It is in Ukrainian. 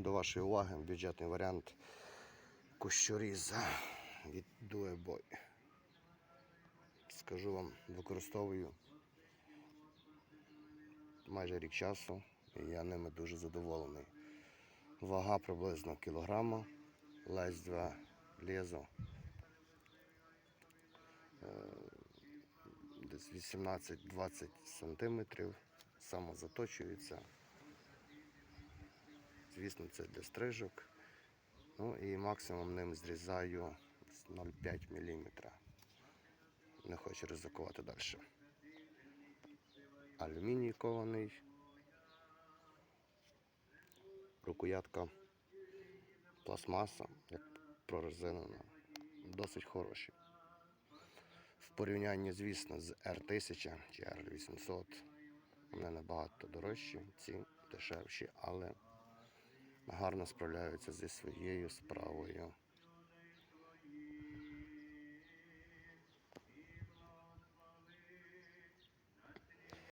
до вашої уваги бюджетний варіант кущоріза від Дуебой. Скажу вам, використовую майже рік часу, і я ними дуже задоволений. Вага приблизно кілограма, лезвя лезо е, десь 18-20 сантиметрів, самозаточується. Звісно, це для стрижок. Ну і максимум ним зрізаю 0,5 мм. Не хочу ризикувати далі. Алюміній кований. Рукоятка пластмаса, як прорезинена. Досить хороші. В порівнянні, звісно, з R1000 чи R800 вони набагато дорожчі, ці дешевші, але гарно справляються зі своєю справою.